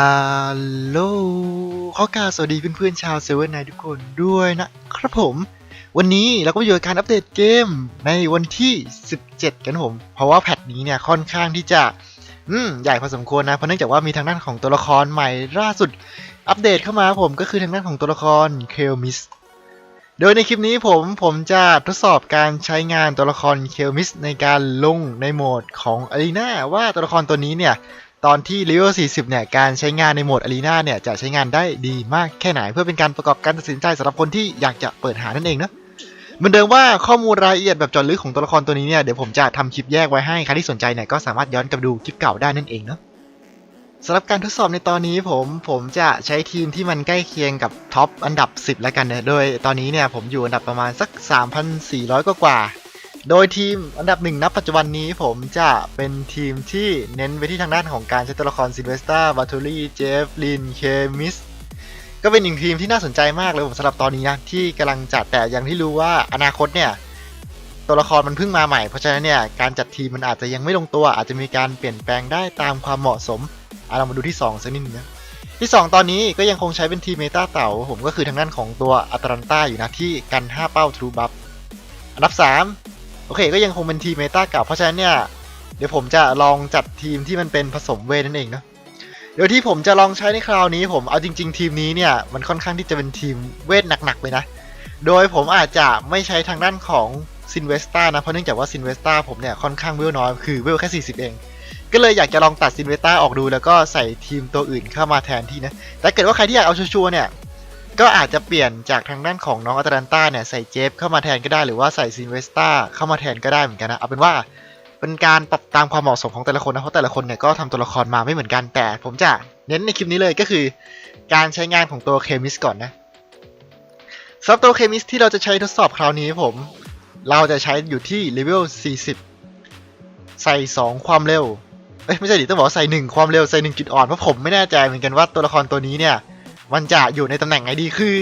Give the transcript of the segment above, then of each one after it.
ฮัลโหลขอกาสวัสดีเพื่อนๆชาวเซเว่นไนทุกคนด้วยนะครับผม วันนี้เราก็มาอยู่กับการอัปเดตเกมในวันที่ 17 กันผม เพราะว่าแพทนี้เนี่ยค่อนข้างที่จะ อืม ใหญ่พอสมควรนะ เพราะเนื่องจากว่ามีทางด้านของตัวละครใหม่ล่าสุด อัปเดตเข้ามาผมก็คือทางด้านของตัวละครเคลมิสโดยในคลิปนี้ผมผมจะทดสอบการใช้งานตัวละครเคลมิสในการลงในโหมดของอารีนาว่าตัวละครตัวนี้เนี่ย ตอนที่เลเวล40 เนี่ย การใช้งานในโหมดอารีนาเนี่ย จะใช้งานได้ดีมากแค่ไหน เพื่อเป็นการประกอบการตัดสินใจสำหรับคนที่อยากจะเปิดหานั่นเองนะเหมือนเดิมว่าข้อมูลรายละเอียดแบบจาะลึกของตัวละครตัวนี้เนี่ย เดี๋ยวผมจะทำคลิปแยกไว้ให้ ใครที่สนใจเนี่ยก็สามารถย้อนกลับดูคลิปเก่าได้นั่นเองเนาะสำหรับการทดสอบในตอนนี้ผมผมจะใช้ทีมที่มันใกล้เคียงกับท็อปอันดับ 10 แล้วกันนะโดยตอนนี้เนี่ยผมอยู่อันดับประมาณสัก 3,400 กว่า โดยทีมอันดับหนึ่งณปัจจุบันนี้ผมจะเป็นทีมที่เน้นไปที่ทางด้านของการใช้ตัวละครซิลเวสตาบาทูรี่เจฟลินเคมิสก็เป็นหนึ่งทีมที่น่าสนใจมากเลยผมสำหรับตอนนี้นะที่กำลังจัดแต่อย่างที่รู้ว่าอนาคตเนี่ยตัวละครมันเพิ่งมาใหม่เพราะฉะนั้นเนี่ยการจัดทีมมันอาจจะยังไม่ลงตัว อาจจะมีการเปลี่ยนแปลงได้ตามความเหมาะสมเอาเรามาดูที่2สักนิดนึงนะที่ 2 ตอนนี้ก็ยังคงใช้เป็นทีมเมตาเต่าผมก็คือทางด้านของตัวอัตแลนตาอยู่นะที่กัน 5 เป้าทรูบัฟอันดับ 3 โอเคก็ยังคงเป็นทีมเมตาเก่าเพราะฉะนั้นเนี่ยเดี๋ยวผมจะลองจัดทีมที่มันเป็นผสมเวทนั่นเองเนาะเดี๋ยวที่ผมจะลองใช้ในคราวนี้ผมเอาจริง ๆ ทีมนี้เนี่ยมันค่อนข้างที่จะเป็นทีมเวทหนักๆเลยนะ โดยผมอาจจะไม่ใช้ทางด้านของซินเวสตานะเพราะเนื่องจากว่าซินเวสตาผมเนี่ยค่อนข้างเวลน้อยคือเวลแค่ 40 เอง ก็เลยอยากจะลองตัดซินเวสตาออกดูแล้วก็ใส่ทีมตัวอื่นเข้ามาแทนที่นะแต่เกิดว่าใครที่อยากเอาชัวร์เนี่ย ก็อาจจะเปลี่ยนจากทางด้านของน้องอัตแลนตาเนี่ยใส่เจฟเข้ามาแทนก็ได้หรือว่าใส่ซินเวสตาเข้ามาแทนก็ได้เหมือนกันนะเอาเป็นว่าเป็นการปรับตามความเหมาะสมของแต่ละคนนะเพราะแต่ละคนเนี่ยก็ทำตัวละครมาไม่เหมือนกันแต่ ผมจะเน้นในคลิปนี้เลยก็คือ การใช้งานของตัวเคมิสก่อนนะสำหรับตัวเคมิสที่เราจะใช้ทดสอบคราวนี้ผม เราจะใช้อยู่ที่เลเวล 40 ใส่ 2 ความเร็วเอ้ยไม่ใช่ดิต้องบอกว่าใส่ 1 ความเร็วใส่ 1 จุดอ่อนเพราะผมไม่แน่ใจเหมือนกันว่าตัวละครตัวนี้เนี่ย มันจะอยู่ในตำแหน่งไหนดีคือ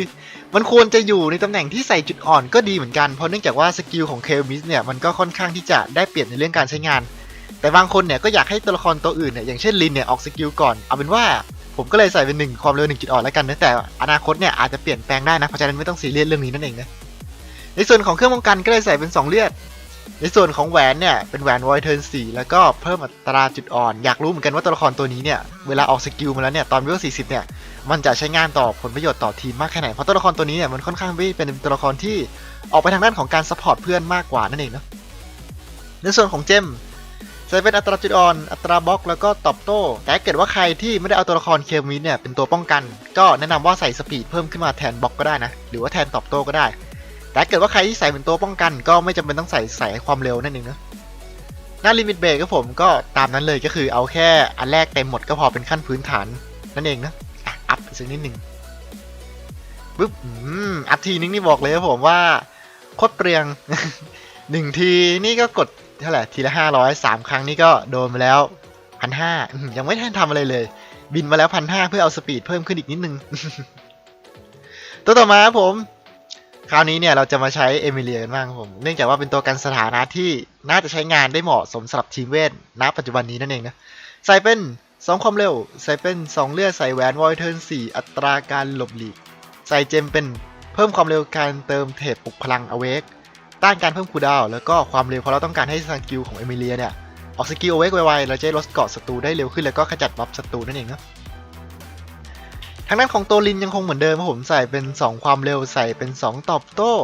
มันควรจะอยู่ในตำแหน่งที่ใส่จุดอ่อนก็ดีเหมือนกัน เพราะเนื่องจากว่าสกิลของเคลมิสเนี่ยมันก็ค่อนข้างที่จะได้เปรียบในเรื่องการใช้งาน แต่บางคนเนี่ยก็อยากให้ตัวละครตัวอื่นเนี่ยอย่างเช่นลินเนี่ยออกสกิลก่อนเอาเป็นว่าผมก็เลยใส่เป็นหนึ่งความเร็วหนึ่งจุดอ่อนแล้วกันนะแต่อนาคตเนี่ยอาจจะเปลี่ยนแปลงได้นะเพราะฉะนั้นไม่ต้องซีเรียสเรื่องนี้นั่นเองนะในส่วนของเครื่องป้องกันก็เลยใส่เป็น 2 เลือด ในส่วนของแหวนเนี่ยเป็นแหวนวอยเทิร์น4แล้วก็เพิ่มอัตราจุดอ่อน อยากรู้เหมือนกันว่าตัวละครตัวนี้เนี่ยเวลาออกสกิลมาแล้วเนี่ยตอนเวล40เนี่ยมันจะใช้งานต่อผลประโยชน์ต่อทีมมากแค่ไหนเพราะตัวละครตัวนี้เนี่ยมันค่อนข้างเป็นตัวละครที่ออกไปทางด้านของการซัพพอร์ตเพื่อนมากกว่านั่นเองเนาะในส่วนของเจมใส่เป็นอัตราจุดอ่อน อัตราบล็อก แล้วก็ตอบโต้ แต่เกิดว่าใครที่ไม่ได้เอาตัวละครเคมีเนี่ยเป็นตัวป้องกัน ก็แนะนำว่าใส่สปีดเพิ่มขึ้นมาแทนบล็อกก็ได้นะ หรือว่าแทนตอบโต้ก็ได้ แต่เกิดว่าใครที่ใส่เป็นตัวป้องกัน ก็ไม่จำเป็นต้องใส่ใส่ความเร็วนั่นเองนะหน้าลิมิตเบรกก็ผมก็ตามนั้นเลยก็คือเอาแค่อันแรกเต็มหมดก็พอเป็นขั้นพื้นฐานนั่นเองนะอะอัพสักนิดหนึ่งปึ๊บอัพทีนึงนี่บอกเลยครับผมว่าโคตรเปรียงหนึ่งทีนี่ก็กดเท่าไหร่ทีละห้าร้อยสามครั้งนี่ก็โดนมาแล้วพันห้ายังไม่ทันทำอะไรเลย บินมาแล้วพันห้าเพื่อเอาสปีดเพิ่มขึ้นอีกนิดนึงตัวต่อมาครับผม คราวนี้เนี่ยเราจะมาใช้เอมิเลียกันบ้างครับผม เนื่องจากว่าเป็นตัวกันสถานะที่น่าจะใช้งานได้เหมาะสมสำหรับทีมเวทณปัจจุบันนี้นั่นเองนะใส่เป็น 2 ความเร็ว ใส่เป็น 2 เลือด ใส่แหวนวอยเทิร์น4 อัตราการหลบหลีก ใส่เจมเป็นเพิ่มความเร็วการเติมเทปปลุกพลังอเวกต้านการเพิ่มคูดาว แล้วก็ความเร็วเพราะเราต้องการให้สกิลของเอมิเลียเนี่ยออกสกิลอาไว้ไวๆเราจะลดเกาะศัตรูได้เร็วขึ้นแล้วก็ขจัดบัฟศัตรูนั่นเองนะ ทางด้านของตัวลินยังคงเหมือนเดิมครับผมใส่เป็น 2 ความเร็วใส่เป็น 2 ตอบโต้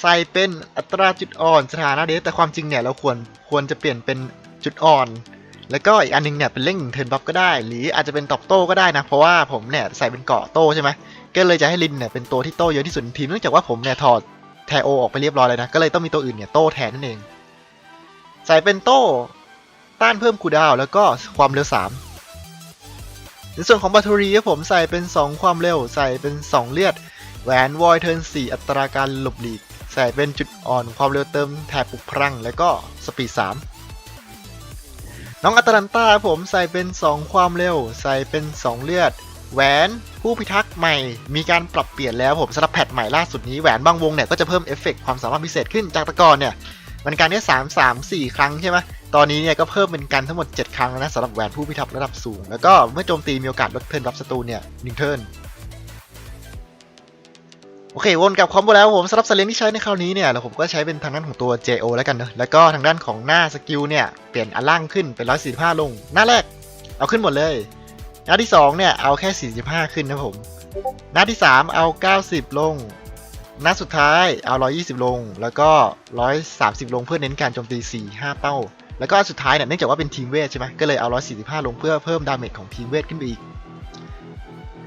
ใส่เป็นอัตราจุดอ่อนสถานะเดสแต่ความจริงเนี่ยเราควรควรจะเปลี่ยนเป็นจุดอ่อน แล้วก็อีกอันนึงเนี่ยเป็นเร่งเทิร์นบัฟก็ได้ หรืออาจจะเป็นตอบโต้ก็ได้นะ เพราะว่าผมเนี่ยใส่เป็นเกาะโต้ใช่ไหมก็เลยจะให้ลินเนี่ยเป็นตัวที่โต้เยอะที่สุดทีมเนื่องจากว่าผมเนี่ยถอดแทโอออกไปเรียบร้อยเลยนะก็เลยต้องมีตัวอื่นเนี่ยโต้แทนนั่นเอง ใส่เป็นโต้ต้านเพิ่มคูดาวแล้วก็ความเร็ว3 ในส่วนของบัตเตอรี่ผมใส่เป็น 2 ความเร็ว ใส่เป็น 2 เลือด แหวนวอยเทิร์น4 อัตราการหลบหลีก ใส่เป็นจุดอ่อนความเร็วเติมแถบปลุกพลัง แล้วก็สปีด 3 น้องอัตแลนตาผมใส่เป็น 2 ความเร็ว ใส่เป็น 2 เลือด แหวนผู้พิทักษ์ใหม่ มีการปรับเปลี่ยนแล้วผมสำหรับแพทใหม่ล่าสุดนี้แหวนบางวงเนี่ยก็จะเพิ่มเอฟเฟกต์ความสามารถพิเศษขึ้นจากตะกอนเนี่ยมันการได้สามสามสี่ครั้งใช่ไหม ตอนนี้เนี่ยก็เพิ่มเป็นการทั้งหมด 7 ครั้งแล้วนะสำหรับแหวนผู้พิทักษ์ระดับสูง แล้วก็เมื่อโจมตีมีโอกาสลดเทิร์นรับศัตรูเนี่ยหนึ่งเทิร์นโอเควนกับคอมโบแล้วผมสำหรับสเลนที่ใช้ในคราวนี้เนี่ยแล้วผมก็ใช้เป็นทางด้านของตัว JO แล้วกันเนอะแล้วก็ทางด้านของหน้าสกิลเนี่ยเปลี่ยนอันล่างขึ้นเป็น 145 ลง หน้าแรก เอาขึ้นหมดเลยหน้าที่ 2 เนี่ยเอาแค่ 45 ขึ้นนะผม หน้าที่ 3 เอา 90 ลง หน้าสุดท้ายเอา 120 ลง แล้วก็ 130 ลงเพื่อเน้นการโจมตี 4 5 เป้า แล้วก็สุดท้ายเนี่ยเนื่องจากว่าเป็นทีมเวทใช่ไหมก็เลยเอา 145 ลงเพื่อเพิ่มดาเมจของทีมเวทขึ้นไปอีก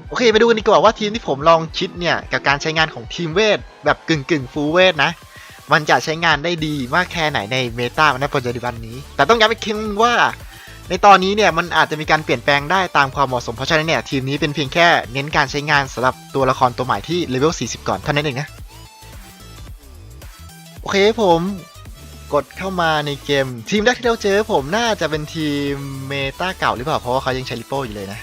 โอเคไปดูกันดีกว่าว่าทีมที่ผมลองคิดเนี่ยกับการใช้งานของทีมเวทแบบกึ่งกึ่งฟูเวทนะ มันจะใช้งานได้ดีมากแค่ไหนในเมตาในปัจจุบันนี้ แต่ต้องย้ำอีกครั้งว่าในตอนนี้เนี่ยมันอาจจะมีการเปลี่ยนแปลงได้ตามความเหมาะสมเพราะฉะนั้นเนี่ยทีมนี้เป็นเพียงแค่เน้นการใช้งานสำหรับตัวละครตัวใหม่ที่เลเวล40 ก่อนเท่านั้นเองนะ โอเคผม กดเข้ามาในเกม ทีมแรกที่เราเจอผมน่าจะเป็นทีมเมตาเก่าหรือเปล่า เพราะว่าเขายังใช้ลิโป้อยู่เลยนะ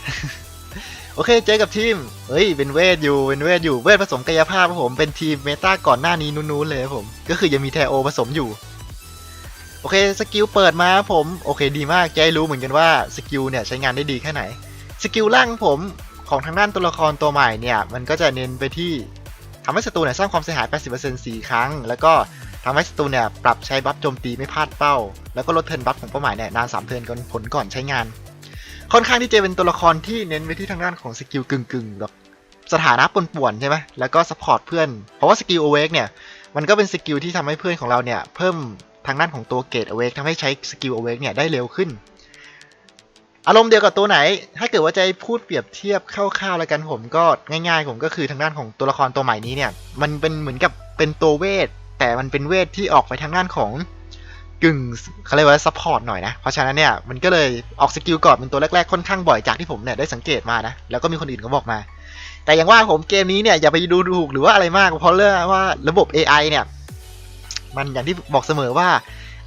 โอเคเจอกับทีม เฮ้ยเป็นเวทอยู่เป็นเวทอยู่เวทผสมกายภาพครับผมเป็นทีมเมตาก่อนหน้านี้นู้นๆเลยครับผม ก็คือยังมีแทโอผสมอยู่ โอเคสกิลเปิดมาผมโอเคดีมากจะรู้เหมือนกันว่าสกิลเนี่ยใช้งานได้ดีแค่ไหนสกิลล่างของผมของทางด้านตัวละครตัวใหม่เนี่ยมันก็จะเน้นไปที่ทำให้ศัตรูเนี่ยสร้างความเสียหาย 80% 4ครั้ง แล้วก็ ทำให้ศัตรูเนี่ยปรับใช้บัฟโจมตีไม่พลาดเป้า แล้วก็ลดเทิร์นบัฟของเป้าหมายเนี่ยนาน3เทิร์นก่อนผลก่อนใช้งาน ค่อนข้างที่จะเป็นตัวละครที่เน้นไปที่ทางด้านของสกิลกึ่งๆแบบสถานะป,ป่วนๆใช่ไหมแล้วก็ซัพพอร์ตเพื่อน เพราะว่าสกิลโอเวกเนี่ยมันก็เป็นสกิลที่ทำให้เพื่อนของเราเนี่ยเพิ่มทางด้านของตัวเกตอเวกทำให้ใช้สกิลอเวกเนี่ยได้เร็วขึ้น อารมณ์เดียวกับตัวไหน ถ้าเกิดว่าจะให้พูดเปรียบเทียบคร่าวๆแล้วกันผมก็ง่าย ๆ ผมก็คือทางด้านของตัวละครตัวใหม่นี้เนี่ยมันเป็นเหมือนกับเป็นตัวเวท แต่มันเป็นเวทที่ออกไปทางด้านของกึ่งเขาเรียกว่าซัพพอร์ตหน่อยนะ เพราะฉะนั้นเนี่ยมันก็เลยออกสกิลก่อนเป็นตัวแรกๆค่อนข้างบ่อยจากที่ผมเนี่ยได้สังเกตมานะ แล้วก็มีคนอื่นเขาบอกมา แต่อย่างว่าผมเกมนี้เนี่ยอย่าไปดูถูกหรือว่าอะไรมากเพราะเรื่องว่าระบบ AI เนี่ย มันอย่างที่บอกเสมอว่า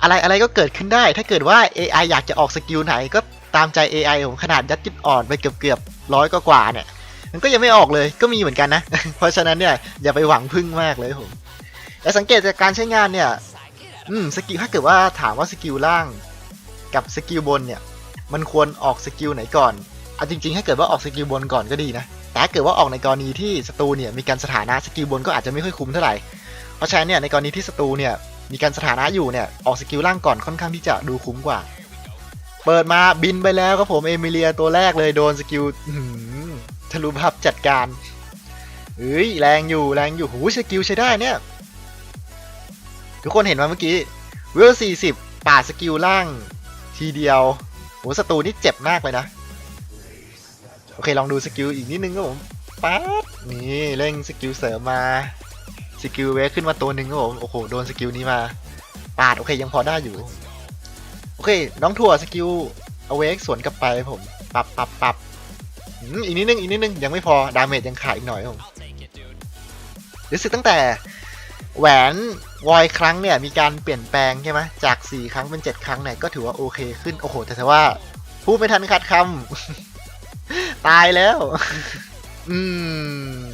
อะไรอะไรก็เกิดขึ้นได้ ถ้าเกิดว่า AI อยากจะออกสกิลไหนก็ตามใจ AI ผมขนาดยัดจุดอ่อนไปเกือบเกือบร้อยกว่าเนี่ย มันก็ยังไม่ออกเลยก็มีเหมือนกันนะ เพราะฉะนั้นเนี่ยอย่าไปหวังพึ่งมากเลยผม แต่สังเกตจากการใช้งานเนี่ย อืมสกิลถ้าเกิดว่าถามว่าสกิลล่างกับสกิลบนเนี่ย มันควรออกสกิลไหนก่อนเอาจริงๆถ้าเกิดว่าออกสกิลบนก่อนก็ดีนะ แต่ถ้าเกิดว่าออกในกรณีที่ศัตรูเนี่ยมีการสถานะสกิลบนก็อาจจะไม่ค่อยคุ้มเท่าไหร่ เพราะฉะนั้นเนี่ยในกรณีที่ศัตรูเนี่ยมีการสถานะอยู่เนี่ยออกสกิลล่างก่อนค่อนข้างที่จะดูคุ้มกว่า เปิดมาบินไปแล้วครับผมเอมิเลียตัวแรกเลยโดนสกิลทะลุพับจัดการเฮ้ยแรงอยู่แรงอยู่หูสกิลใช้ได้เนี่ย ทุกคนเห็นไหมเมื่อกี้เวล40ปาสกิลล่าง ทีเดียวโหศัตรูนี่เจ็บมากเลยนะ โอเคลองดูสกิลอีกนิดนึงครับผมป๊าดนี่เร่งสกิลเสริมมาสกิลเวกขึ้นมาตัวหนึ่งครับผมโอ้โหโดนสกิลนี้มาปาดโอเคยังพอได้อยู่ โอเค น้องถั่วสกิลเอาเวกสวนกลับไปผมปับปับปับอีกนิดนึงอีกนิดนึงยังไม่พอดาเมจยังขาดอีกหน่อยครับผมรู้สึกตั้งแต่ แหวนวอยครั้งเนี่ยมีการเปลี่ยนแปลงใช่ไหมจาก 4 ครั้งเป็น 7 ครั้งเนี่ยก็ถือว่าโอเคขึ้น โอ้โห แต่ถ้าว่าพูดไม่ทันขาดคำตายแล้ว อืม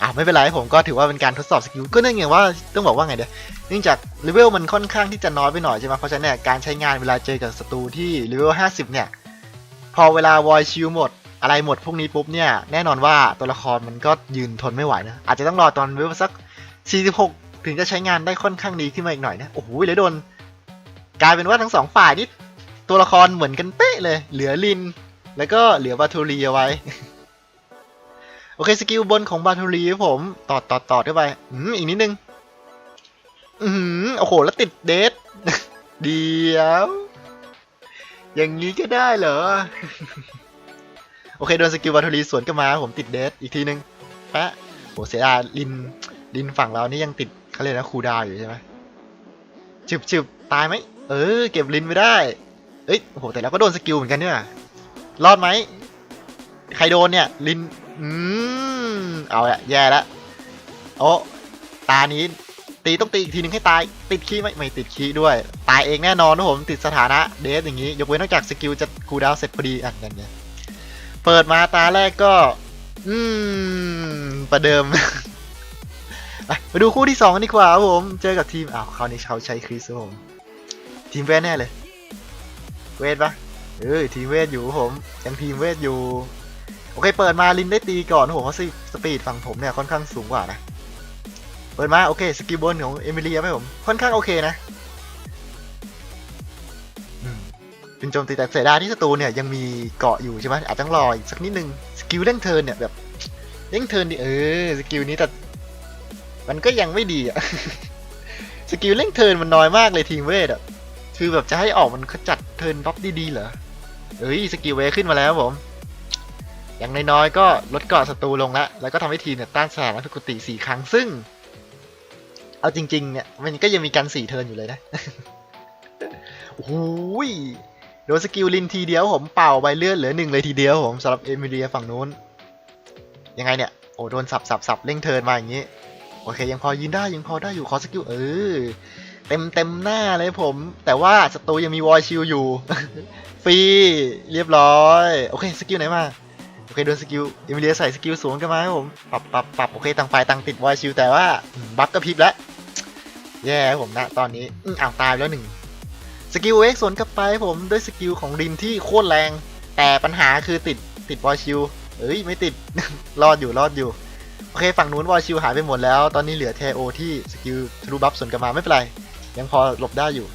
อะไม่เป็นไรผมก็ถือว่าเป็นการทดสอบสกิลก็เนื่องจากว่าต้องบอกว่าไงเดี๋ยวเนื่องจากเลเวลมันค่อนข้างที่จะน้อยไปหน่อยใช่ไหมเพราะฉะนั้นเนี่ยการใช้งานเวลาเจอกับศัตรูที่เลเวล50 เนี่ย พอเวลาวอยชิลหมดอะไรหมดพวกนี้ปุ๊บเนี่ยแน่นอนว่าตัวละครมันก็ยืนทนไม่ไหวนะอาจจะต้องรอตอนเลเวลสัก 46 ถึงจะใช้งานได้ค่อนข้างดีขึ้นมาอีกหน่อยนะ โอ้โหเลยโดน กลายเป็นว่าทั้งสองฝ่ายนี่ตัวละครเหมือนกันเป๊ะเลย เหลือลิน แล้วก็เหลือบาทูรีเอาไว้ โอเคสกิลบนของบาทูรีผมตอดตอดตอดเข้าไป อืมอีกนิดนึง อืมโอ้โห แล้วติดเดทเดียว อย่างนี้ก็ได้เหรอ โอเคโดนสกิลบาทูรีสวนกลับมา ผมติดเดทอีกทีนึงแปะโหเสียดายลิน ลินฝั่งเรานี่ยังติดเขาเรียกนะคูดาวอยู่ใช่ไหมฉึบฉึบตายไหมเออ เก็บลินไม่ได้เอ้ยโอ้โหแต่แล้วก็โดนสกิลเหมือนกันเนี่ยรอดไหมใครโดนเนี่ยลินอืมเอาละแย่ละโอ้ตานี้ตีต้องตีอีกทีนึงให้ตาย ติดขี้ไหมไม่ติดขี้ด้วย ตายเองแน่นอนนะผมติดสถานะเดฟอย่างนี้ ยกเว้นนอกจากสกิลจะคูดาวเสร็จพอดีอะนั่นไงเปิดมาตาแรกก็ อืม ประเดิม มาดูคู่ที่สองกันดีกว่าครับผม เจอกับทีม อ้าวคราวนี้เขาใช้คริสผม ทีมเวทแน่เลย เวทปะเออทีมเวทอยู่ผมยังทีมเวทอยู่ โอเค เปิดมาลินได้ตีก่อนผมเพราะสปีดฝั่งผมเนี่ยค่อนข้างสูงกว่านะ เปิดมาโอเคสกิลบนของเอมิเลียไหมผมค่อนข้างโอเคนะเป็นโจมตีแต่เสียดายที่ศัตรูเนี่ยยังมีเกาะอยู่ใช่ไหมอาจต้องรออีกสักนิดนึงสกิลเร่งเทินเนี่ยแบบเร่งเทินดิเออสกิลนี้แต่ มันก็ยังไม่ดีอะสกิลเร่งเทิร์นมันน้อยมากเลยทีมเวทอะคือแบบจะให้ออกมันขจัดเทิร์นบัฟดีๆเหรอเอ้ยสกิลเวขึ้นมาแล้วผม อย่างน้อยๆก็ลดเกาะศัตรูลงล้วแล้วก็ทำให้ทีมเนี่ยต้านสถานะปกติสี่ครั้งซึ่ง เอาจริง ๆ เนี่ย มันก็ยังมีการสี่เทิร์นอยู่เลยนะโอ้ยโดนสกิลลินทีเดียวผมเป่าใบเลือดเหลือหนึ่งเลยทีเดียวผมสำหรับเอมิเลียฝั่งนู้น ยังไงเนี่ย โอ้โดนสับสับสับเร่งเทิร์นมาอย่างนี้ โอเค ยังพอยืนได้ยังพอได้อยู่ขอสกิลเออเต็มเต็มหน้าเลยผม แต่ว่าศัตรูยังมีวอยชิลอยู่ ฟรีเรียบร้อย โอเคสกิลไหนมาโอเคโดนสกิลเอมิเลียใส่สกิลสวนกันมาครับผมปรับปรับปรับโอเคต่างฝ่ายต่างติดวอยชิลแต่ว่าบัฟกระพริบแล้วแย่ผมนะตอนนี้อ้าวตายแล้วหนึ่งสกิลเอ็กสวนกลับไปผมด้วยสกิลของริมที่โคตรแรง แต่ปัญหาคือติดติดวอยชิลเอ้ยไม่ติดรอดอยู่รอดอยู่ โอเคฝั่งนู้นวอยชิลหายไปหมดแล้ว ตอนนี้เหลือเทโอที่สกิลทะลุบัฟสวนกลับมาไม่เป็นไร ยังพอหลบได้อยู่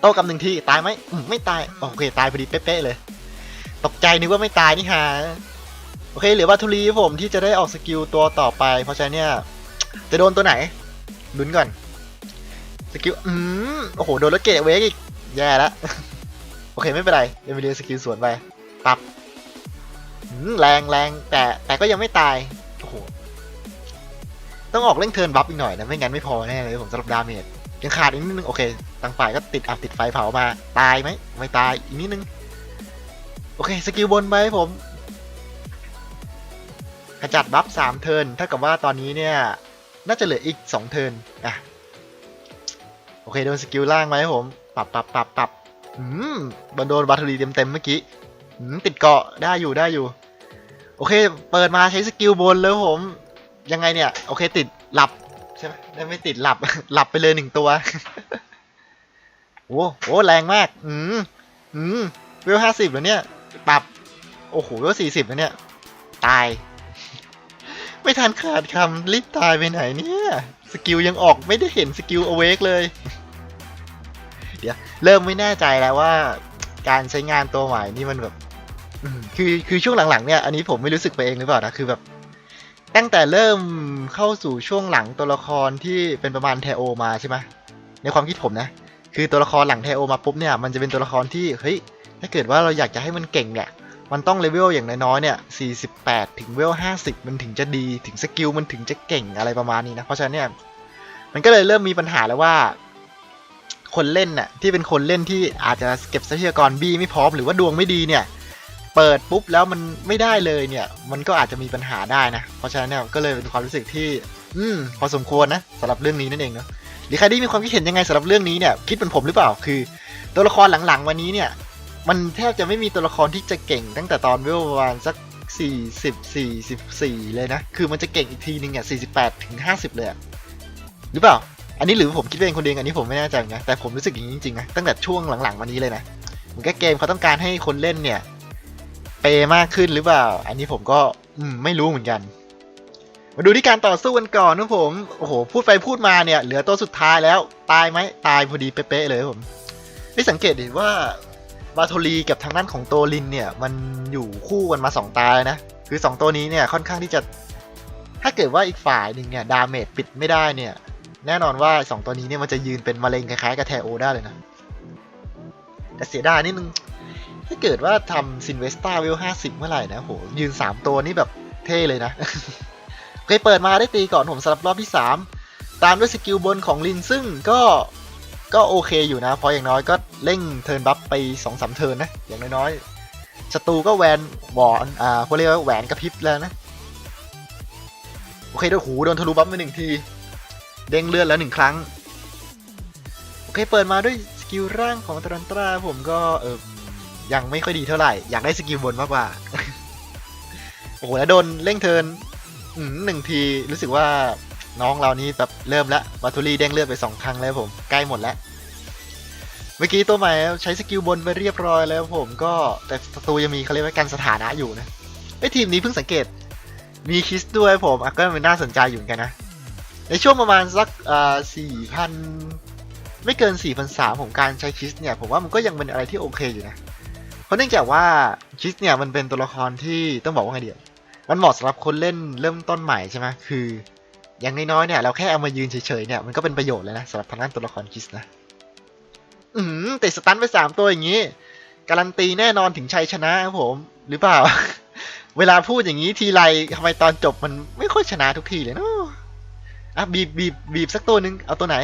โต้กำหนึ่งที่ตายไหมไม่ตาย โอเค ตายพอดีเป๊ะๆเลย ตกใจนึกว่าไม่ตายนี่ฮะโอเคเหลือวัตถุรีผมที่จะได้ออกสกิลตัวต่อไป เพราะฉะนั้นเนี่ยจะโดนตัวไหนลุ้นก่อนสกิลอืมโอ้โหโดนรถเกตเวกอีกแย่แล้วโอเคไม่เป็นไรเดี๋ยวไปเรียนสกิลสวนไปปับแรงแรงแต่แต่ก็ยังไม่ตาย ต้องออกเร่งเทิร์นบัฟอีกหน่อยนะ ไม่งั้นไม่พอแน่เลยผมสำหรับดาเมจยังขาดอีกนิดนึง โอเคต่างฝ่ายก็ติดอับติดไฟเผามา ตายไหมไม่ตายอีกนิดนึง โอเค สกิลบนไปผมขจัดบัฟสามเทิร์นเท่ากับว่าตอนนี้เนี่ย น่าจะเหลืออีกสองเทิร์นอะโอเคโดนสกิลล่างไหมผมปรับปรับปรับปรับอืมโดนโดนบัตเตอรี่เต็มเต็มเมื่อกี้อืมติดเกาะได้อยู่ได้อยู่ โอเค เปิดมาใช้สกิลบนแล้วผม ยังไงเนี่ย โอเคติดหลับใช่ไหมได้ไม่ติดหลับ หลับไปเลยหนึ่งตัว โอ้โหแรงมาก อืมอืมเวลห้าสิบแล้วเนี่ย ปรับ โอ้โหเวลสี่สิบแล้วเนี่ย ตาย ไม่ทันขาดคำรีบตายไปไหนเนี่ย สกิลยังออกไม่ได้เห็นสกิลอเวกเลย เดี๋ยว เริ่มไม่แน่ใจแล้วว่า การใช้งานตัวใหม่นี่มันแบบคือคือช่วงหลังๆเนี่ยอันนี้ผมไม่รู้สึกไปเองหรือเปล่านะคือแบบ ตั้งแต่เริ่มเข้าสู่ช่วงหลังตัวละครที่เป็นประมาณเทโอมาใช่ไหมในความคิดผมนะ คือตัวละครหลังเทโอมาปุ๊บเนี่ยมันจะเป็นตัวละครที่เฮ้ยถ้าเกิดว่าเราอยากจะให้มันเก่งเนี่ยมันต้องเลเวลอย่างน้อยๆเนี่ย 48 ถึงเวล 50 มันถึงจะดี ถึงสกิลมันถึงจะเก่งอะไรประมาณนี้นะ เพราะฉะนั้นเนี่ย มันก็เลยเริ่มมีปัญหาแล้วว่า คนเล่นน่ะที่เป็นคนเล่นที่อาจจะเก็บทรัพยากรบีไม่พร้อมหรือว่าดวงไม่ดีเนี่ย เปิดปุ๊บแล้วมันไม่ได้เลยเนี่ย มันก็อาจจะมีปัญหาได้นะ เพราะฉะนั้นเนี่ยก็เลยเป็นความรู้สึกที่ อืมพอสมควรนะสำหรับเรื่องนี้นั่นเองเนาะหรือใครที่มีความคิดเห็นยังไงสำหรับเรื่องนี้เนี่ยคิดเป็นผมหรือเปล่าคือ ตัวละครหลังๆ วันนี้เนี่ย มันแทบจะไม่มีตัวละครที่จะเก่งตั้งแต่ตอนเวลประมาณสัก40 44 เลยนะ คือมันจะเก่งอีกทีนึงอะ48 ถึง 50 เลยหรือเปล่า อันนี้หรือผมคิดเองคนเดียวอันนี้ผมไม่แน่ใจนกันแต่ผมรู้สึกอย่างนี้จริงๆนะ ตั้งแต่ช่วงหลังๆมานี้เลยนะ เหมือนกับเกมเขาต้องการให้คนเล่นเนี่ย เปมากขึ้นหรือเปล่า อันนี้ผมก็ไม่รู้เหมือนกัน มาดูที่การต่อสู้กันก่อนนะผม โอ้โห พูดไปพูดมาเนี่ย เหลือตัวสุดท้ายแล้ว ตายไหม ตายพอดีเป๊ะเลยผมได้สังเกตเห็นว่าบาโทลีกับทางด้านของโตลินเนี่ย มันอยู่คู่กันมาสองตายนะ คือสองตัวนี้เนี่ยค่อนข้างที่จะ ถ้าเกิดว่าอีกฝ่ายหนึ่งเนี่ยดาเมจปิดไม่ได้เนี่ย แน่นอนว่าสองตัวนี้เนี่ยมันจะยืนเป็นมะเร็งคล้ายๆกับแทโอได้เลยนะ แต่เสียดายนิดนึง ถ้าเกิดว่าทำซินเวสตาเวลห้าสิบเมื่อไหร่นะโหยืนสามตัวนี่แบบเท่เลยนะเคยเปิดมาได้ตีก่อนผมสำหรับรอบที่สามตามด้วยสกิลบนของลินซึ่งก็ก็โอเคอยู่นะ เพราะอย่างน้อยก็เร่งเทิร์นบัฟไป2องสามเทิร์นนะ อย่างน้อยๆศัตรูก็แวนวอนอ่าเขาเรียกว่าแหวนกระพริบแล้วนะ โอเคโดนหูโดนทะลุบัฟไปหนึ่งที เด้งเลือดแล้วหนึ่งครั้ง โอเคเปิดมาด้วยสกิลร่างของตรันตราผมก็เออ ยังไม่ค่อยดีเท่าไหร่ อยากได้สกิลบนมากกว่า โอ้โหแล้วโดนเร่งเทินหนึ่งทีรู้สึกว่าน้องเรานี่แบบเริ่มแล้วบาทูรี่เด้งเลือดไปสองครั้งแล้วผม ใกล้หมดแล้วเมื่อกี้ตัวใหม่ใช้สกิลบนไปเรียบร้อยแล้วผมก็แต่ศัตรูยังมีเขาเรียกว่าการสถานะอยู่นะไอ้ทีมนี้เพิ่งสังเกต มีคิสด้วยผมก็เป็นน่าสนใจอยู่กันนะ ในช่วงประมาณสักอ่าสี่พันไม่เกิน4 0 0 3ของการใช้คิสเนี่ย ผมว่ามันก็ยังเป็นอะไรที่โอเคอยู่นะ ราะเนื่องจากว่าคิสเนี่ยมันเป็นตัวละครที่ต้องบอกว่าไงเดียวมันเหมาะสำหรับคนเล่นเริ่มต้นใหม่ใช่ไหมคือ อย่างน้อยๆเนี่ยเราแค่เอามายืนเฉยๆเนี่ยมันก็เป็นประโยชน์เลยนะสำหรับทางด้านตัวละครคิสนะอืมติดสตันไปสามตัวอย่างนี้ การันตีแน่นอนถึงชัยชนะครับผมหรือเปล่า เวลาพูดอย่างนี้ทีไรทำไมตอนจบมันไม่ค่อยชนะทุกทีเลยเนาะอะบีบบีบบีบสักตัวหนึ่งเอาตัวไหน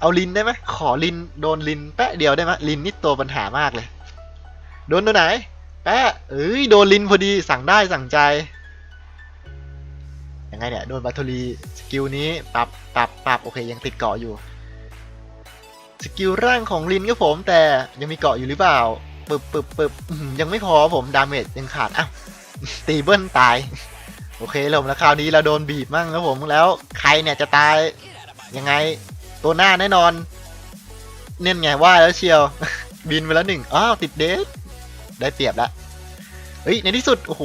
เอาลินได้ไหมขอลินโดนลินแปะเดียวได้ไหมลินนี่ตัวปัญหามากเลย โดนตัวไหนแปะเอ้ยโดนลินพอดีสั่งได้สั่งใจยังไงเนี่ยโดนบัตเทอรีสกิลนี้ปรับปรับปรับโอเคยังติดเกาะอยู่สกิลร่างของลินก็ผมแต่ยังมีเกาะอยู่หรือเปล่าปึบปึบปึบยังไม่พอผมดาเมจยังขาดอ้าวตีเบิ้ลตาย โอเคลมแล้วคราวนี้เราโดนบีบมั่งครับผมแล้วใครเนี่ยจะตายยังไงตัวหน้าแน่นอน เน่นไงว่าแล้วเชียว บินไปแล้วหนึ่งอ้าวติดเดส ได้เปรียบแล้วเฮ้ยในที่สุด โอ้โห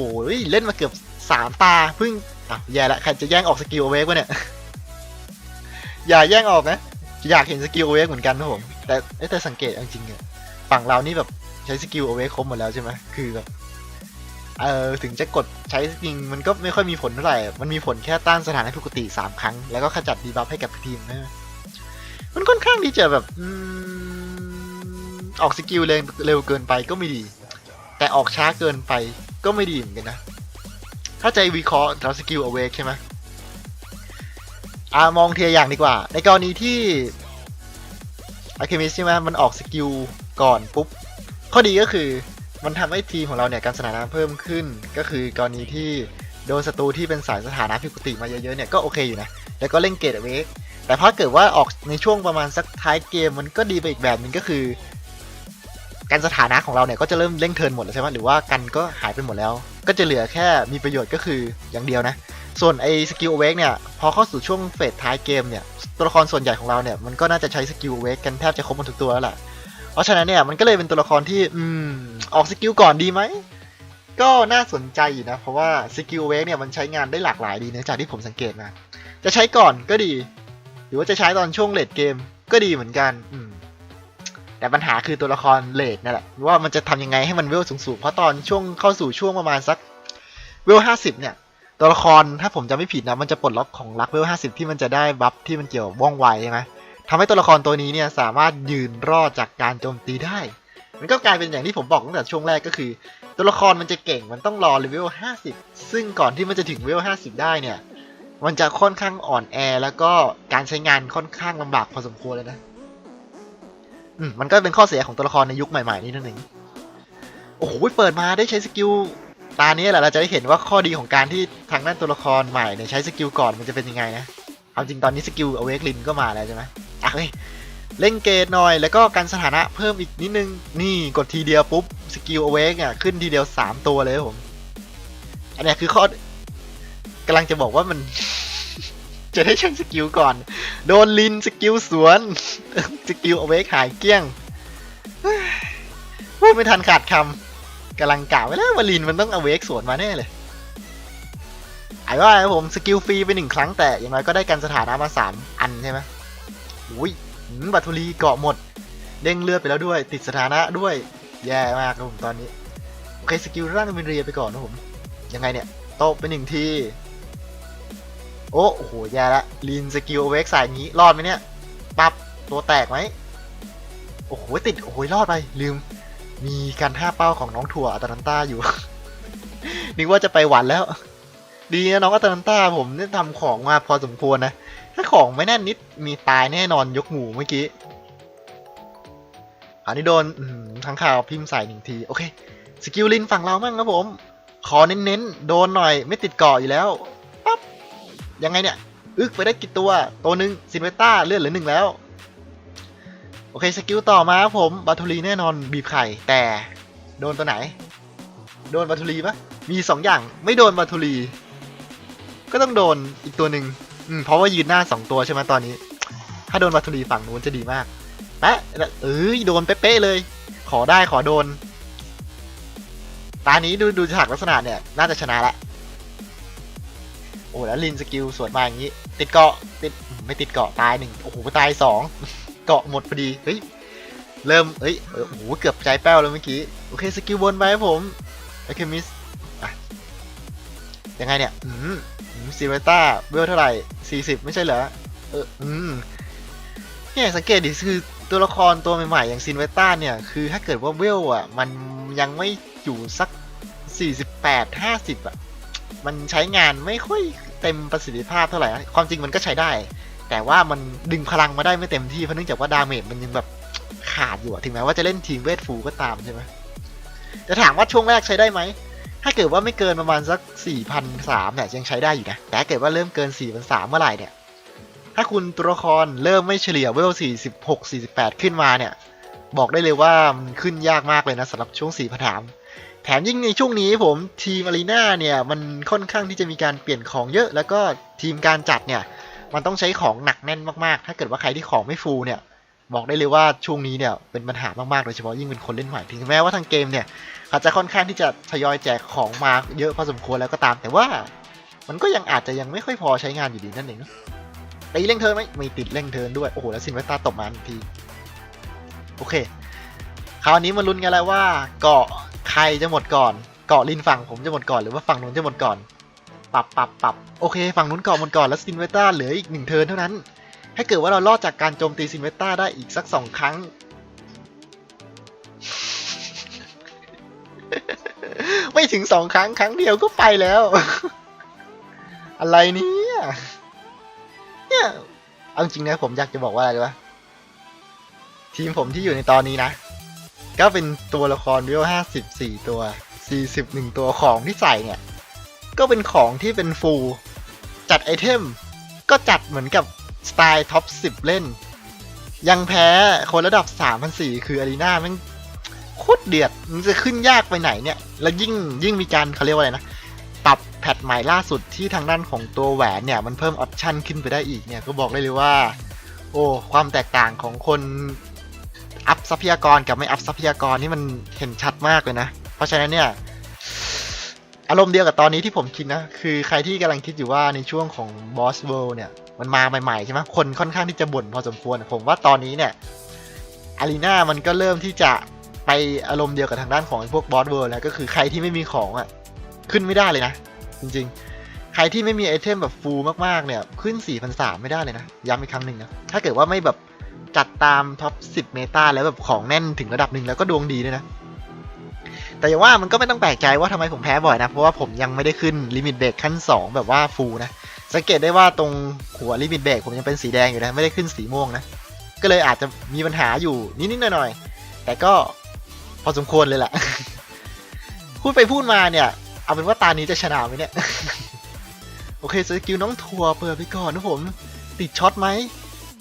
เล่นมาเกือบสามตาเพิ่งอะแย่ละใครจะแย่งออกสกิลเอเวกวะเนี่ย อย่าแย่งออกนะ อยากเห็นสกิลเอเวกเหมือนกันนะผมแต่แต่สังเกตจริงๆเนี่ยฝั่งเรานี่แบบใช้สกิลเอเวกครบหมดแล้วใช่ไหมคือแบบเออถึงจะกดใช้จริงมันก็ไม่ค่อยมีผลเท่าไหร่ มันมีผลแค่ต้านสถานะปกติสามครั้ง แล้วก็ขจัดดีบัฟให้กับทีมนะมันค่อนข้างที่จะแบบออกสกิลเร็วเกินไปก็ไม่ดี แต่ออกช้าเกินไปก็ไม่ดีเหมือนกันนะ ถ้าใจวิเคราะห์เราสกิลเอาเวกใช่ไหมอ่ามองเทียอย่างดีกว่า ในกรณีที่อะเคมิสใช่ไหมมันออกสกิลก่อนปุ๊บ ข้อดีก็คือมันทำให้ทีมของเราเนี่ยการสถานะเพิ่มขึ้น ก็คือกรณีที่โดนศัตรูที่เป็นสายสถานะผิดปกติมาเยอะๆเนี่ยก็โอเคอยู่นะ แล้วก็เล่นเกตเอาเวกแต่ถ้าเกิดว่าออกในช่วงประมาณสักท้ายเกมมันก็ดีไปอีกแบบหนึงก็คือ การสถานะของเราเนี่ยก็จะเริ่มเร่งเทินหมดแล้วใช่ไหมหรือว่ากันก็หายไปหมดแล้ว ก็จะเหลือแค่มีประโยชน์ก็คืออย่างเดียวนะ ส่วนไอ้สกิลเวกเนี่ยพอเข้าสู่ช่วงเฟสท้ายเกมเนี่ยตัวละครส่วนใหญ่ของเราเนี่ยมันก็น่าจะใช้สกิลเวกกันแทบจะครบหมดทุกตัวแล้วแหละเพราะฉะนั้นเนี่ยมันก็เลยเป็นตัวละครที่อืมออกสกิลก่อนดีไหมก็น่าสนใจอยู่นะ เพราะว่าสกิลเวกเนี่ยมันใช้งานได้หลากหลายดีนะจากที่ผมสังเกตมาจะใช้ก่อนก็ดี หรือว่าจะใช้ตอนช่วงเลดเกมก็ดีเหมือนกันอืม แต่ปัญหาคือตัวละครเลดนั่นแหละว่ามันจะทำยังไงให้มันเวลสูงๆเพราะตอนช่วงเข้าสู่ช่วงประมาณสักเวลห้าสิบเนี่ย ตัวละครถ้าผมจำไม่ผิดนะมันจะปลดล็อกของรักเวลห้าสิบที่มันจะได้บัฟที่มันเกี่ยวว่องไวใช่ไหมทำให้ตัวละครตัวนี้เนี่ยสามารถยืนรอดจากการโจมตีได้ มันก็กลายเป็นอย่างที่ผมบอกตั้งแต่ช่วงแรกก็คือ ตัวละครมันจะเก่งมันต้องรอเลเวล50 ซึ่งก่อนที่มันจะถึงเลเวล50 ได้เนี่ย มันจะค่อนข้างอ่อนแอ แล้วก็การใช้งานค่อนข้างลำบากพอสมควรเลยนะ มมันก็เป็นข้อเสียของตัวละครในยุคใหม่ๆนี่นั่นเองโอ้โหเปิดมาได้ใช้สกิลตานี้แหละเราจะได้เห็นว่าข้อดีของการที่ทางด้านตัวละครใหม่เนี่ยใช้สกิลก่อนมันจะเป็นยังไงนะเอาจริงตอนนี้สกิลอเวกลินก็มาแล้วใช่ไหมอะเฮ้ยเล่นเกตหน่อยแล้วก็การสถานะเพิ่มอีกนิดนึง นี่กดทีเดียวปุ๊บสกิลอเวกอะขึ้นทีเดียว 3 ตัวเลยผม อันนี้คือข้อกำลังจะบอกว่ามัน จะได้ใช้สกิลก่อน โดนลินสกิลสวนสกิลเอาไว้ขายเกลี้ยงพูดไม่ทันขาดคำกำลังกล่าวไว้แล้วว่าลินมันต้องเอาเวกสวนมาแน่เลยไอ้ว่าผมสกิลฟรีไปหนึ่งครั้งแต่อย่างน้อยก็ได้การสถานะมาสามอันใช่ไหมอุ้ยหืมบัตทุรีเกาะหมด เด้งเลือดไปแล้วด้วย ติดสถานะด้วย แย่มากครับผมตอนนี้ โอเคสกิลร่างเป็นเรียไปก่อนนะผม ยังไงเนี่ย โตไปหนึ่งที โอ้โหแย่ละลีนสกิลเวกสายนี้รอดไหมเนี่ยปับตัวแตกไหมโอ้โหติดโอ้โหรอดไปลืม มีการห้าเป้าของน้องถั่วอัตแลนต้าอยู่ นึกว่าจะไปหวันแล้ว ดีนะน้องอัตแลนต้าผมเนี่ยทำของมาพอสมควรนะ ถ้าของไม่แน่นนิดมีตายแน่นอนยกหมูเมื่อกี้อันนี้โดนทั้งข่าวพิมพ์ใส่หนึ่งที โอเค สกิลลินฝั่งเรามั่งครับผม ขอเน้นๆ โดนหน่อยไม่ติดเกาะอยู่แล้ว ยังไงเนี่ย อึกไปได้กี่ตัว ตัวหนึ่งซินเวต้าเลือนเหลือหนึ่งแล้ว โอเคสกิลต่อมาผมบาทูรีแน่นอนบีบไข่ แต่โดนตัวไหน โดนบาทูรีปะมีสองอย่างไม่โดนบาทูรี ก็ต้องโดนอีกตัวหนึ่งอืมเพราะว่ายืนหน้าสองตัวใช่ไหมตอนนี้ ถ้าโดนวัตถุรีฝั่งนู้นจะดีมากแปะเอ้ยโดนเป๊ะเลย ขอได้ขอโดนตานี้ดูดูฉากลักษณะเนี่ย น่าจะชนะและ โอ้แล้วลินสกิลสวนมาอย่างนี้ ติดเกาะติดไม่ติดเกาะตายหนึ่งโอ้โหตายสองเกาะหมดพอดีเฮ้ยเริ่มเอ้ยโอ้โหเกือบใจแป้วแล้วเมื่อกี้โอเคสกิลบนไปครับผมโอเคมิสยังไงเนี่ยอืมซีเวต้าเวลเท่าไหร่สี่สิบไม่ใช่เหรอเอออืมเนี่ยสังเกตดิคือตัวละครตัวใหม่ๆ อย่างซินเวต้าเนี่ย คือถ้าเกิดว่าเวลอะ มันยังไม่อยู่สัก 48 50 อะ มันใช้งานไม่ค่อยเต็มประสิทธิภาพเท่าไหร่นะความจริงมันก็ใช้ได้ แต่ว่ามันดึงพลังมาได้ไม่เต็มที่เพราะเนื่องจากว่าดาเมจมันยังแบบขาดอยู่อะถึงแม้ว่าจะเล่นทีมเวทฟูก็ตามใช่ไหมจะถามว่าช่วงแรกใช้ได้ไหม ถ้าเกิดว่าไม่เกินประมาณสัก 4,003เนี่ยยังใช้ได้อยู่นะ แต่ถ้าเกิดว่าเริ่มเกิน 4,003เมื่อไหร่เนี่ย ถ้าคุณตัวละครเริ่มไม่เฉลี่ยเวล 46 48 ขึ้นมาเนี่ย บอกได้เลยว่ามันขึ้นยากมากเลยนะสำหรับช่วง4 0 0 ถมแถมยิ่งในช่วงนี้ผมทีมอารีนาเนี่ยมันค่อนข้างที่จะมีการเปลี่ยนของเยอะ แล้วก็ทีมการจัดเนี่ยมันต้องใช้ของหนักแน่นมากๆ ถ้าเกิดว่าใครที่ของไม่ฟูลเนี่ยบอกได้เลยว่าช่วงนี้เนี่ยเป็นปัญหามากๆโดยเฉพาะยิ่งเป็นคนเล่นใหม่ถึงแม้ว่าทางเกมเนี่ยอาจจะค่อนข้างที่จะทยอยแจกของมาเยอะพอสมควรแล้วก็ตาม แต่ว่ามันก็ยังอาจจะยังไม่ค่อยพอใช้งานอยู่ดีนั่นเองตีเร่งเทินไหมไม่ติดเร่งเทินด้วยโอ้โหแล้วซินเวสตาตบมาทันทีโอเค คราวนี้มาลุ้นกันแล้วว่าเกาะ ใครจะหมดก่อน เกาะลินฝั่งผมจะหมดก่อนหรือว่าฝั่งนู้นจะหมดก่อน ปรับปรับปรับโอเค ฝั่งนู้นเกาะหมดก่อนแล้วซินเวต้าเหลืออีกหนึ่งเทิร์นเท่านั้น ถ้าเกิดว่าเรารอดจากการโจมตีซินเวต้าได้อีกสักสองครั้ง ไม่ถึงสองครั้งครั้งเดียวก็ไปแล้ว อะไรเนี่ยเนี่ยเอาจริงนะผมอยากจะบอกว่าอะไรรู้ปะทีมผมที่อยู่ในตอนนี้นะ ก็เป็นตัวละครวิวห้าสิบสี่ตัวสี่สิบหนึ่งตัวของที่ใส่เนี่ย ก็เป็นของที่เป็นฟูลจัดไอเทม ก็จัดเหมือนกับสไตล์ท็อปสิบเล่น ยังแพ้คนระดับ3 0 0 4คืออารีนาแม่งโคตรเดือดมันจะขึ้นยากไปไหนเนี่ย แล้วยิ่งยิ่งมีการเขาเรียกว่าอะไรนะปรับแพทใหม่ล่าสุดที่ทางด้านของตัวแหวนเนี่ย มันเพิ่มออปชันขึ้นไปได้อีกเนี่ย ก็บอกได้เลยว่า โอ้ ความแตกต่างของคน อัพทรัพยากรกับไม่อัพทรัพยากรนี่มันเห็นชัดมากเลยนะ เพราะฉะนั้นเนี่ย อารมณ์เดียวกับตอนนี้ที่ผมคิดนะ คือใครที่กำลังคิดอยู่ว่าในช่วงของ Boss World เนี่ย มันมาใหม่ๆใช่ไหมคนค่อนข้างที่จะบ่นพอสมควร ผมว่าตอนนี้เนี่ยอารีนามันก็เริ่มที่จะไปอารมณ์เดียวกับทางด้านของพวก Boss World แล้วก็คือใครที่ไม่มีของอะ ขึ้นไม่ได้เลยนะ จริงๆ ใครที่ไม่มีไอเทมแบบฟูลมากๆเนี่ย ขึ้น 4,300 ไม่ได้เลยนะ ย้ำอีกครั้งหนึ่งนะ ถ้าเกิดว่าไม่แบบ จัดตามท็อป 10 เมตาแล้วแบบของแน่นถึงระดับหนึ่งแล้วก็ดวงดีด้วยนะ แต่อย่างว่ามันก็ไม่ต้องแปลกใจว่าทำไมผมแพ้บ่อยนะ เพราะว่าผมยังไม่ได้ขึ้นลิมิตเบรกขั้น 2 แบบว่าฟูลนะ สังเกตได้ว่าตรงหัวลิมิตเบรกผมยังเป็นสีแดงอยู่นะ ไม่ได้ขึ้นสีม่วงนะ ก็เลยอาจจะมีปัญหาอยู่นิดๆหน่อยๆแต่ก็พอสมควรเลยแหละพูดไปพูดมาเนี่ย เอาเป็นว่าตานี้จะชนะไหมเนี่ย โอเคสกิลน้องทัวเปิดไปก่อนนะผม ติดช็อตไหม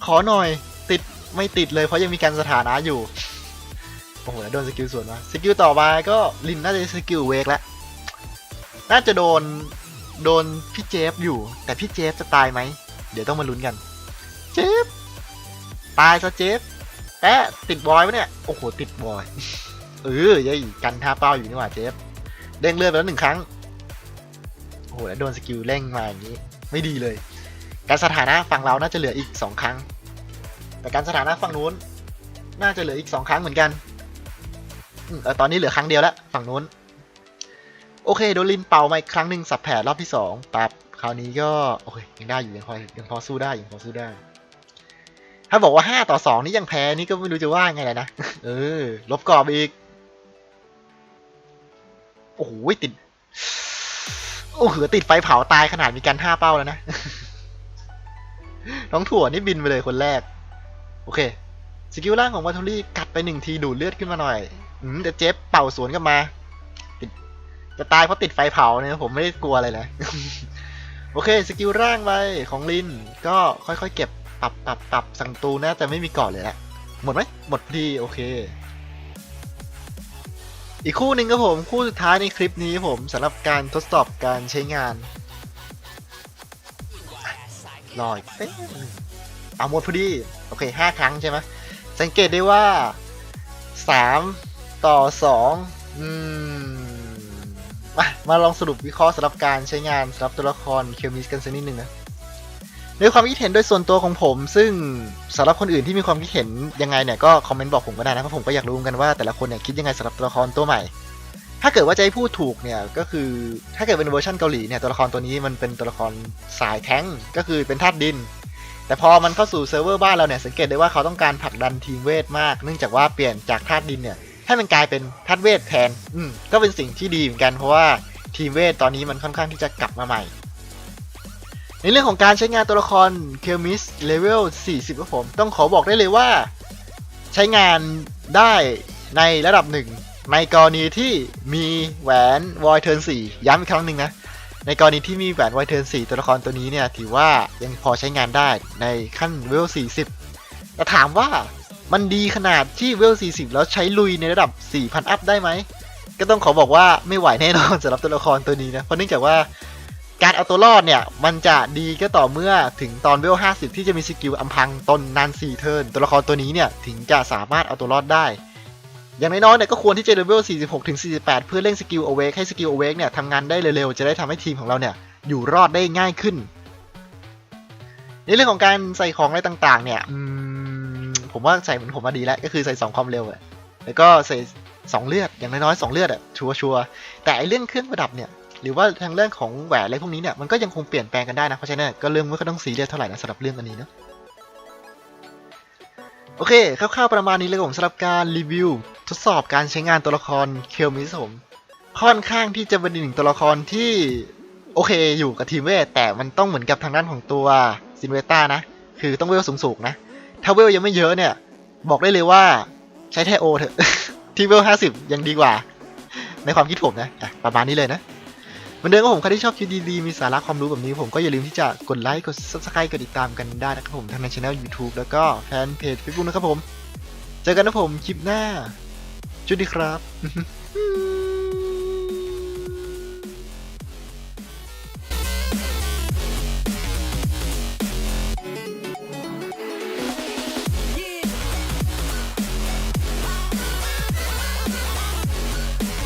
ขอหน่อย ติด ไม่ติดเลยเพราะยังมีการสถานะอยู่ โอ้โหแล้วโดนสกิลส่วนมาสกิลต่อมาก็ลินน่าจะสกิลเวกแล้วน่าจะโดนโดนพี่เจฟอยู่ แต่พี่เจฟจะตายไหม เดี๋ยวต้องมาลุ้นกัน เจฟ ตายซะเจฟแปะติดบอยปะเนี่ย โอ้โห ติดบอยเออยัยกันท่าเป้าอยู่นี่หว่าเจฟ เด้งเลือดไปแล้วหนึ่งครั้ง โอ้โห แล้วโดนสกิลเร่งมาอย่างนี้ ไม่ดีเลย การสถานะฝั่งเราน่าจะเหลืออีกสองครั้ง แต่การสถานะฝั่งนู้น น่าจะเหลืออีกสองครั้งเหมือนกันอืมเออตอนนี้เหลือครั้งเดียวแล้วฝั่งนู้น โอเคโดนลินเป่ามาอีกครั้งหนึ่งสับแผลรอบที่สองปับคราวนี้ก็โอเคยังได้อยู่ยังพอยังพอสู้ได้ยังพอสู้ได้ ถ้าบอกว่าห้าต่อสองนี่ยังแพ้นี่ก็ไม่รู้จะว่าไงเลยนะเออ ลบกรอบอีก โอ้โหติด โอ้โหติดไฟเผาตายขนาดมีการห้าเป้าแล้วนะน้องถั่วนี่บินไปเลยคนแรก โอเคสกิลล่างของวัตถุรี่กัดไปหนึ่งทีดูดเลือดขึ้นมาหน่อยอืมแต่เจฟเป่าสวนกลับมาติดจะตายเพราะติดไฟเผาเนี่ยผมไม่ได้กลัวอะไรเลย โอเคสกิลร่างไปของลินก็ค่อยๆ เก็บปรับปรับปรับสังตูน่าจะไม่มีก่อนเลยละหมดไหมหมดพอดีโอเค อีกคู่หนึ่งครับผมคู่สุดท้ายในคลิปนี้ผมสำหรับการทดสอบการใช้งานรออีกเป๊ะ เอาหมดพอดี โอเคห้าครั้งใช่ไหมสังเกตได้ว่าสามต่อสองอืมมามาลองสรุปวิเคราะห์สำหรับการใช้งานสำหรับตัวละครเคลมิสกันสักนิดหนึ่งนะในความคิดเห็นโดยส่วนตัวของผม ซึ่งสำหรับคนอื่นที่มีความคิดเห็นยังไงเนี่ยก็คอมเมนต์บอกผมก็ได้นะเพราะผมก็อยากรู้กันว่าแต่ละคนเนี่ยคิดยังไงสำหรับตัวละครตัวใหม่ ถ้าเกิดว่าจะให้พูดถูกเนี่ยก็คือถ้าเกิดเป็นเวอร์ชันเกาหลีเนี่ยตัวละครตัวนี้มันเป็นตัวละครสายแท้งก็คือเป็นธาตุดิน แต่พอมันเข้าสู่เซิร์ฟเวอร์บ้านเราเนี่ยสังเกตได้ว่าเขาต้องการผลักดันทีมเวทมาก เนื่องจากว่าเปลี่ยนจากธาตุดินเนี่ยให้มันกลายเป็นธาตุเวทแทน อืมก็เป็นสิ่งที่ดีเหมือนกันเพราะว่าทีมเวทตอนนี้มันค่อนข้างที่จะกลับมาใหม่ ในเรื่องของการใช้งานตัวละครเคลมิสเลเวล 40ครับผม ต้องขอบอกได้เลยว่า ใช้งานได้ในระดับหนึ่งในกรณีที่มีแหวนวอยเทิร์น4ย้ำอีกครั้งหนึ่งนะ ในกรณีที่มีแหวนไวเทิร์น4ตัวละครตัวนี้เนี่ยถือว่ายังพอใช้งานได้ในขั้นเวล 40 แต่ถามว่ามันดีขนาดที่เวล 40 แล้วใช้ลุยในระดับ 4,000 อัพได้ไหม ก็ต้องขอบอกว่าไม่ไหวแน่นอนสำหรับตัวละครตัวนี้นะ เพราะเนื่องจากว่าการเอาตัวรอดเนี่ย มันจะดีก็ต่อเมื่อถึงตอนเวล 50 ที่จะมีสกิลอำพังตนนาน4เทิร์นตัวละครตัวนี้เนี่ยถึงจะสามารถเอาตัวรอดได้ อย่างน้อยๆเนี่ยก็ควรที่จะเลเวล 46 ถึง 48 เพื่อเร่งสกิล awake ให้สกิล awake เนี่ยทำงานได้เร็วๆ จะได้ทำให้ทีมของเราเนี่ยอยู่รอดได้ง่ายขึ้น ในเรื่องของการใส่ของอะไรต่างๆ เนี่ยผมว่าใส่เหมือนผมมาดีแล้ว ก็คือใส่ 2 ความเร็วอะแล้วก็ใส่ 2 เลือด อย่างน้อยๆ 2 เลือดอะชัวร์ๆแต่ไอเรื่องเครื่องประดับเนี่ย หรือว่าทางเรื่องของแหวนอะไรพวกนี้เนี่ย มันก็ยังคงเปลี่ยนแปลงกันได้นะ เพราะฉะนั้นก็เรื่องไม่ค่อยต้องซีเรียสเท่าไหร่นะสำหรับเรื่องอันนี้เนอะโอเค คร่าวๆ ประมาณนี้เลยผมสำหรับการรีวิว ทดสอบการใช้งานตัวละครเคลมิสผมค่อนข้างที่จะเป็นอีกหนึ่งตัวละครที่โอเคอยู่กับทีมเวทแต่มันต้องเหมือนกับทางด้านของตัวซินเวต้านะ คือต้องเวลสูงๆนะ ถ้าเวลยังไม่เยอะเนี่ย บอกได้เลยว่าใช้แทโอเถอะ ที่เวลห้าสิบยังดีกว่า ในความคิดผมนะะประมาณนี้เลยนะเหมือนเดิมก็ผมใครที่ชอบคลิปดีๆมีสาระความรู้แบบนี้ผมก็อย่าลืมที่จะกดไลค์กด subscribe กดติดตามกันได้นะครับผมทั้งในช่อง YouTube แล้วก็แฟนเพจ Facebook นะครับผม เจอกันนะผมคลิปหน้า สวัสดีครับ